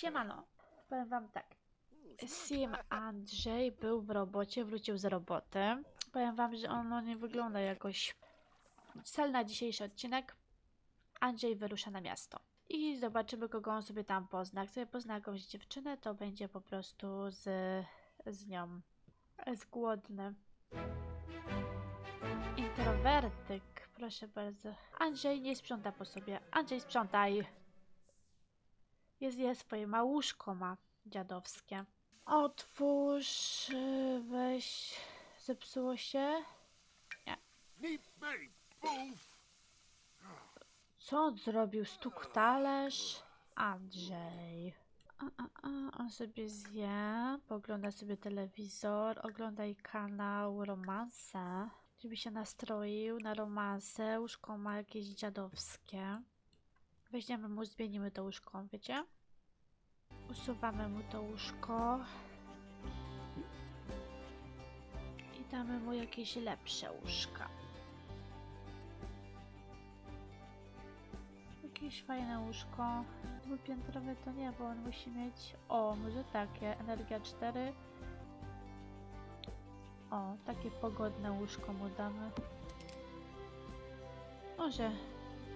Siemano, powiem wam tak. Sim Andrzej był w robocie, wrócił z roboty. Powiem wam, że on no, nie wygląda jakoś... Cel na dzisiejszy odcinek. Andrzej wyrusza na miasto. I zobaczymy, kogo on sobie tam pozna. Jak sobie pozna jakąś dziewczynę, to będzie po prostu z, z nią. Jest głodny. Introwertyk, proszę bardzo. Andrzej nie sprząta po sobie. Andrzej, sprzątaj. Jest, jest małuszko ma dziadowskie. Otwórz, y, weź. Zepsuło się? Boof! Co on zrobił? Stuk talerz? Andrzej. A, a, a, on sobie zje, pogląda sobie telewizor, oglądaj kanał romanse, żeby się nastroił na romanse. Łóżko ma jakieś dziadowskie. Weźmiemy mu, zmienimy to łóżko, wiecie? Usuwamy mu to łóżko. I damy mu jakieś lepsze łóżka. Jakieś fajne łóżko. Dwupiętrowe to nie, bo on musi mieć... O, może takie. Energia 4. O, takie pogodne łóżko mu damy. Może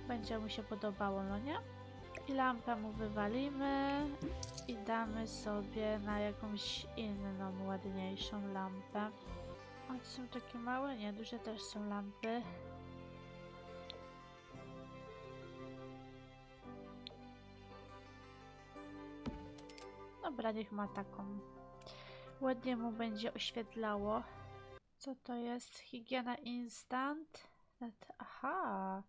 będzie mu się podobało, no nie? I lampę mu wywalimy i damy sobie na jakąś inną, ładniejszą lampę. A są takie małe? Nie, duże też są lampy. Dobra, niech ma taką. Ładnie mu będzie oświetlało. Co to jest? Higiena instant? Aha.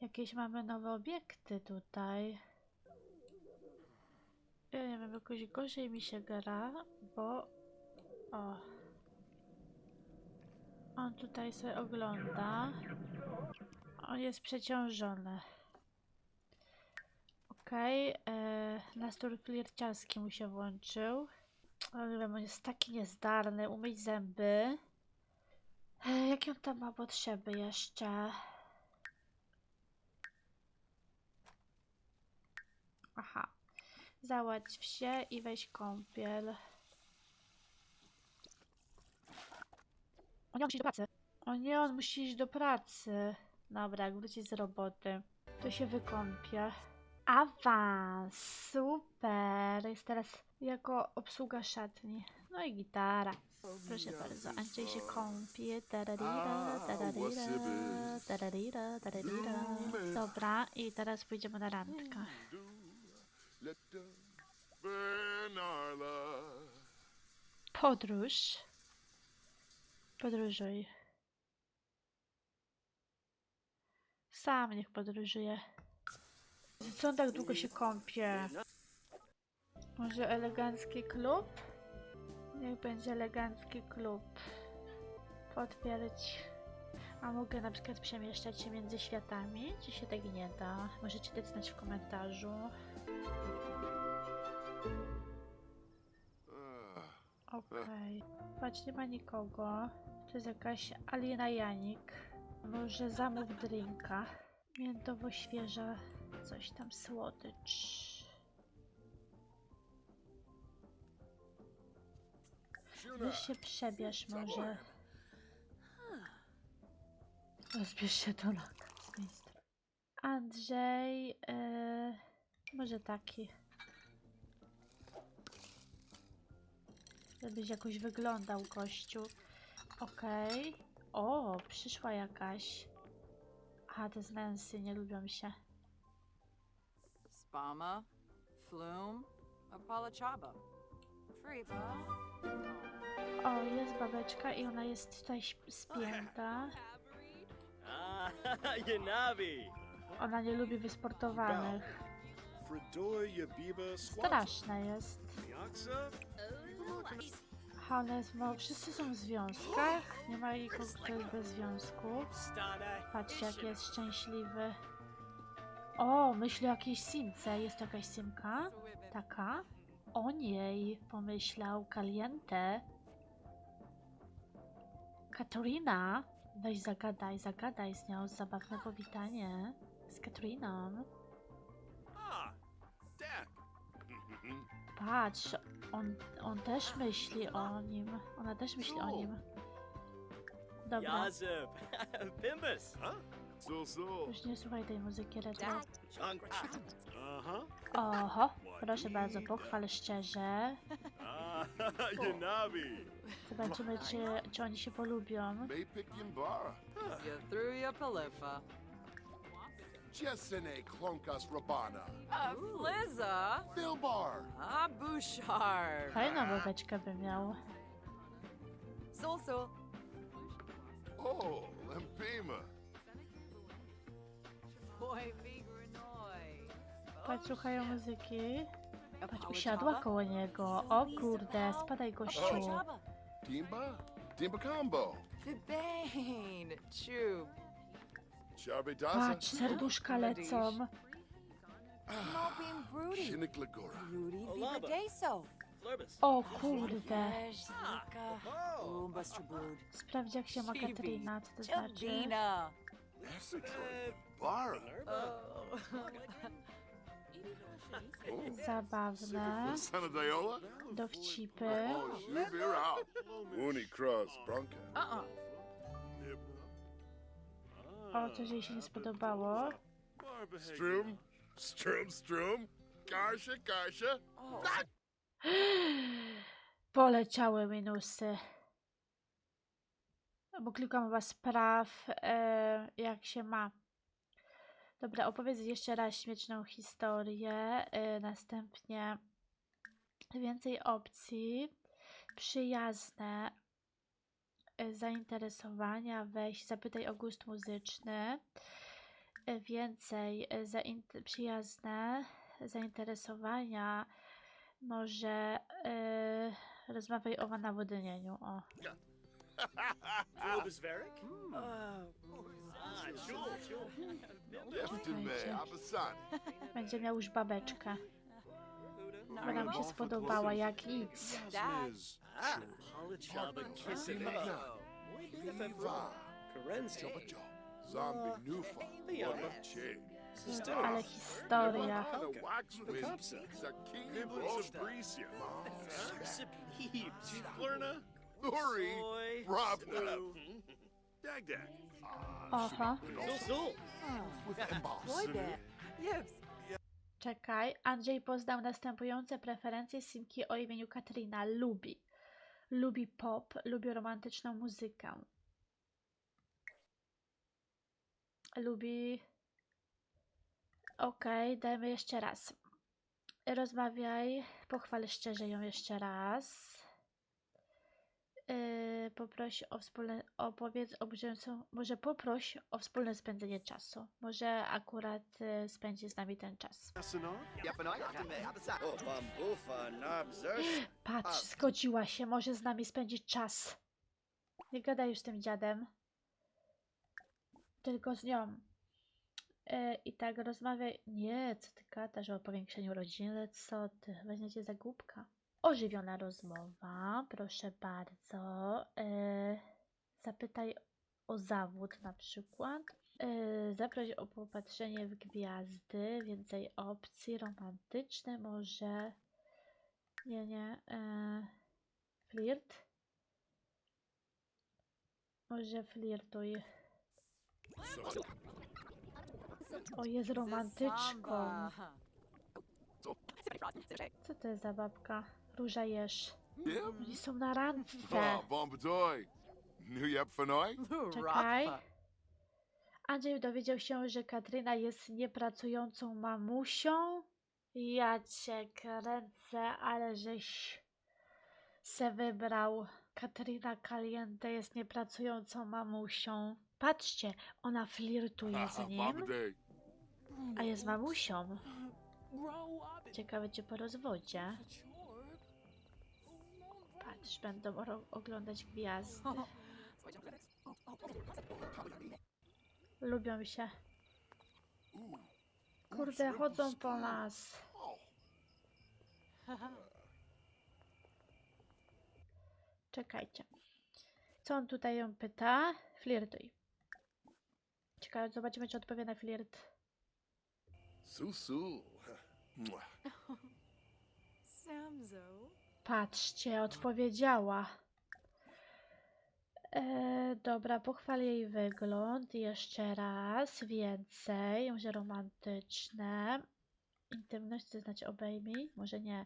Jakieś mamy nowe obiekty tutaj. Ja nie wiem, jakoś gorzej mi się gra, bo... O. On tutaj sobie ogląda. On jest przeciążony. Okej, okay, nastój flirciarski mu się włączył. Nie wiem, on jest taki niezdarny. Umyć zęby. E, jakie on tam ma potrzeby jeszcze? Aha. Załatw się i weź kąpiel. O nie, on musi iść do pracy. O nie, on musi iść do pracy. Dobra, jak wróci z roboty, to się wykąpie. Awans, super. Jest teraz jako obsługa szatni. No i gitara. Proszę bardzo, Andrzej się kąpie. Tararira, tararira, tararira, tararira. Dobra, i teraz pójdziemy na randkę. Podróż. Podróżuj. Sam niech podróżuje. Co on tak długo się kąpie? Może elegancki klub? Niech będzie elegancki klub. Potwierdź. A mogę na przykład przemieszczać się między światami? Czy się tak nie da? Możecie dać znać w komentarzu. Okej. Patrz, nie ma nikogo. To jest jakaś Alina Janik. Może zamów drinka. Miętowo świeża, coś tam słodycz. Weź się przebierz może. Rozbierz się do laka. Mistrz. Andrzej, yy, może taki. Żebyś jakoś wyglądał, gościu. Okej. O, przyszła jakaś. Aha, te z Nancy nie lubią się. Spama, Flume, Apalachaba. Freeba. O, jest babeczka i ona jest tutaj spięta. Ona nie lubi wysportowanych. Straszne jest. Jest mało. Wszyscy są w związkach. Nie ma nikogo, kto jest bez związku. Patrzcie, jak jest szczęśliwy. O, myśli o jakiejś simce. Jest to jakaś simka? Taka? O niej pomyślał Caliente. Katarina, weź zagadaj, zagadaj z nią zabawne powitanie. Z Katriną. Patrz, on, on też myśli o nim. Ona też myśli o nim. Dobra, Yazip. Bimbus. Huh? So so. już nie słuchaj tej muzyki retro. Chunk. Uh-huh. Oho, proszę bardzo, pochwal szczerze. Ah, Yanabi. Zobaczymy, czy, czy oni się polubią. May pick bar. You threw your palifa. Jessene Klonkas Rabana. A Flizza? Filbar. A Bouchard. Fajną bobeczkę by miał. Sul Sul. Oh, Lempima. Boy Migranoi. Patrz, słuchają muzyki. Patrz, usiadła koło niego. O kurde, spadaj gościu. Timba. Timba combo. Fibane. Chub. Patrz, serduszka lecą. Lagora. Rudy. O kurde. Sprawdź jak się ma. Katrina, co to znaczy. Bara. Oh. Zabawne. Dowcipy. Oh. Uni Cross Bronca. O, coś jej się nie spodobało. Strum. Strum, Strum. Garsha, Garsha. Oh. Poleciały minusy. Bo klikam chyba spraw, e, jak się ma. Dobra, opowiedz jeszcze raz śmieszną historię. E, następnie więcej opcji. Przyjazne zainteresowania. Weź, zapytaj o gust muzyczny. E, więcej e, zaint- przyjazne zainteresowania. Może yy, rozmawiaj o nawodnieniu. O. Ah, sure, sure. Będzie miał już babeczkę. Ona mu się spodobała jak nic. Zombie Nufa. What a. Ale historia. Oho. Zul Zul. With emboss. Boy band. Yips. Czekaj. Andrzej poznał następujące preferencje Simki o imieniu Katrina. Lubi. Lubi pop, lubi romantyczną muzykę. Lubi. Okej, dajmy jeszcze raz. Rozmawiaj, pochwal szczerze ją jeszcze raz. Yy, poproś o wspólne, opowiedz o bieżącą, może poproś o wspólne spędzenie czasu. Może akurat y, spędzi z nami ten czas. Patrz, zgodziła się, może z nami spędzić czas. Nie gadaj już z tym dziadem. Tylko z nią. E, I tak rozmawiaj. Nie, co ty gadasz o powiększeniu rodziny? Co ty? Weźmiecie za głupka. Ożywiona rozmowa, proszę bardzo. E, zapytaj o zawód na przykład. E, zaproś o popatrzenie w gwiazdy. Więcej opcji romantyczne może. Nie, nie. E, flirt? Może flirtuj. O, jest romantyczką. Co to jest za babka? Róża jesz. Yeah. Oni są na randce. Yap Fanoy. Czekaj. Andrzej dowiedział się, że Katryna jest niepracującą mamusią. Ja cię kręcę, ale żeś se wybrał. Katryna Caliente jest niepracującą mamusią. Patrzcie, ona flirtuje z nim, a jest mamusią. Ciekawe, czy po rozwodzie. Patrz, będą oglądać gwiazdy. Lubią się. Kurde, chodzą po nas. Czekajcie. Co on tutaj ją pyta? Flirtuj. Ciekawe, zobaczymy, czy odpowie na flirt. Susu. Mwah. Patrzcie, odpowiedziała. E, dobra, pochwal jej wygląd jeszcze raz, więcej, może romantyczne. Intymność, to znaczy obejmij, może nie.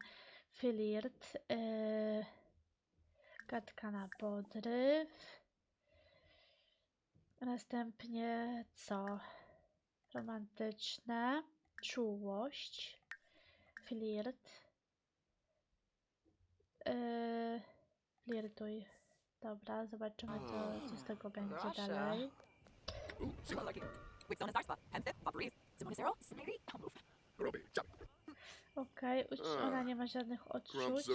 Flirt, e, gadka na podryw. Następnie co? Romantyczne, czułość, flirt. Yy, flirtuj. Dobra, zobaczymy co, co z tego będzie Proszę. dalej. Okej, ucz- ona nie ma żadnych odczuć.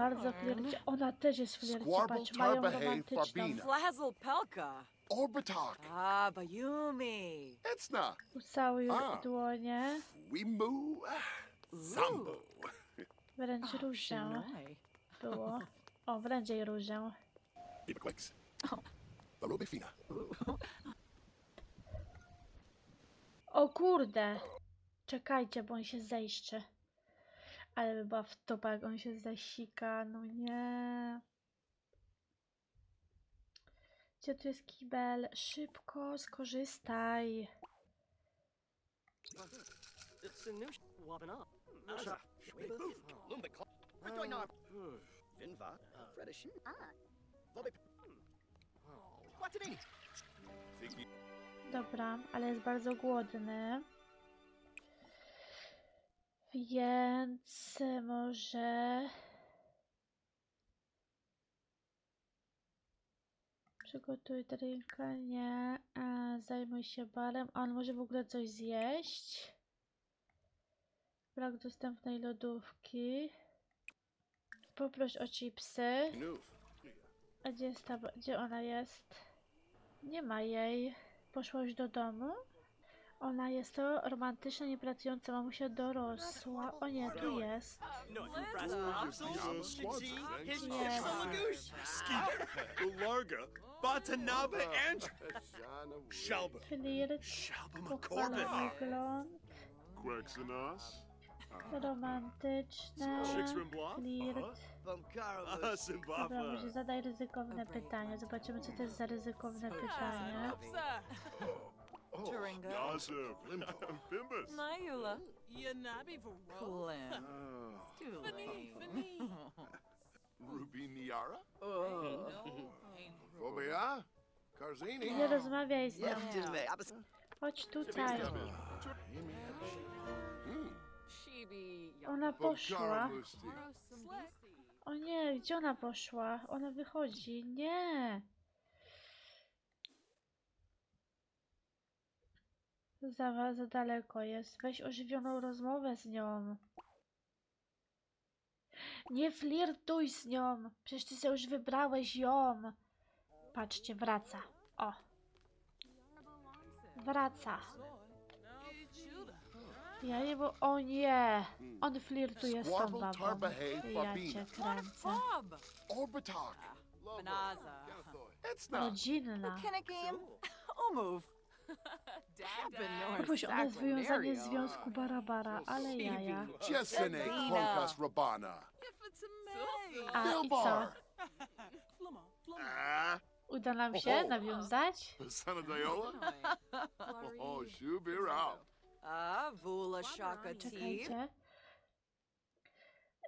Bardzo flircie. Ona też jest flircie, Squarble patrz, mają Tarbahay romantyczną. Farbina. Flazzle Pelka. Orbitalk. Ah, Bayumi. Etzna. Ucałuj A. dłonie, Wimu. Sambo. wręcz Oh, różę Shinoi. było. O, wręcz jej różę. Biba Quicks. Barobe Fina. O kurde! Czekajcie, bo on się zejszczy. Ale by była w topa, jak on się zasika. No nie. Gdzie tu jest kibel? Szybko skorzystaj. Dobra, ale jest bardzo głodny. Więc może. Przygotuj drinka, nie. A, zajmuj się barem. A on może w ogóle coś zjeść? Brak dostępnej lodówki. Poproś o chipsy. A gdzie jest ta, gdzie ona jest? Nie ma jej. Poszła już do domu? Ona jest to romantyczna, niepracująca mamusia dorosła. O nie, tu jest. No. Nie. Galarga. Batanaba and Shalba. Pochwala McCorbin. wygląd, Quexenos. romantyczne, flirt. Ah, Dobra, Zimbabwe. może zadaj ryzykowne pytanie. Zobaczymy, co to jest za ryzykowne pytanie. Oh. Bimbus. Nayula. Yanabi. Oh. Too late. fini. Ruby Niara. Oh. Ain't no. Fobia. Karzini. Nie rozmawiaj z nią. Chodź tutaj. Shibi. Ona poszła. O nie, gdzie ona poszła? Ona wychodzi. Nie. Za, za daleko jest. Weź ożywioną rozmowę z nią. Nie flirtuj z nią. Przecież ty sobie już wybrałeś ją. Patrzcie, wraca. O. Wraca. Ja nie bo... O nie. On flirtuje z tą babą. Ja cię kręcę. Etzna. Rodzinna. Move. Próbuś ona jest wywiązanie z związku Barabara, ale jaja. Jessene Sabina. Kronkas Rabana. A i co? Bilbar. Ah. Uda nam się nawiązać? Diola. Oh, Shubirao. Ah, Vula Shaka Tea. Czekajcie.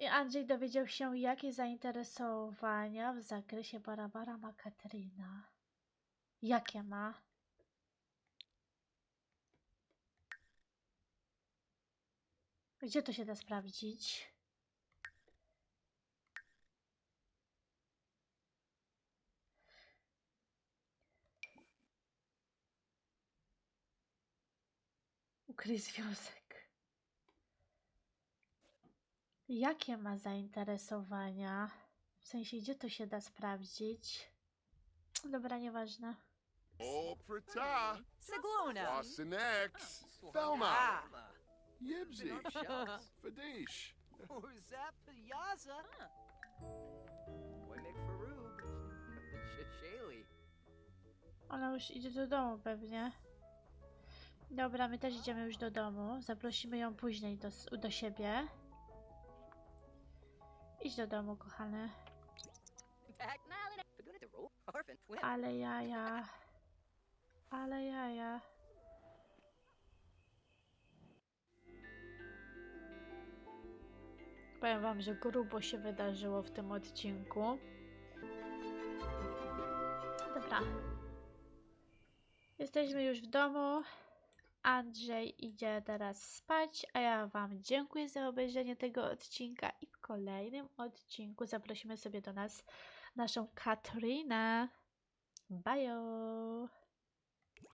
I Andrzej dowiedział się, jakie zainteresowania w zakresie Barabara ma Katrina. Jakie ma? Gdzie to się da sprawdzić? Ukryj związek. Jakie ma zainteresowania? W sensie, gdzie to się da sprawdzić? Dobra, nieważne. Prata. Sigluna. Boston X. Thelma. Ah. Yibsy. Fadish. Yaza. Waymek Faroob. Shaylee. Ona już idzie do domu pewnie. Dobra, my też idziemy już do domu. Zaprosimy ją później do, s- do siebie. Idź do domu, kochany. Back now, roll. Twin. Ale jaja. Ale jaja. Powiem wam, że grubo się wydarzyło w tym odcinku. Dobra. Jesteśmy już w domu. Andrzej idzie teraz spać, a ja wam dziękuję za obejrzenie tego odcinka i w kolejnym odcinku zaprosimy sobie do nas naszą Katrinę. Bye!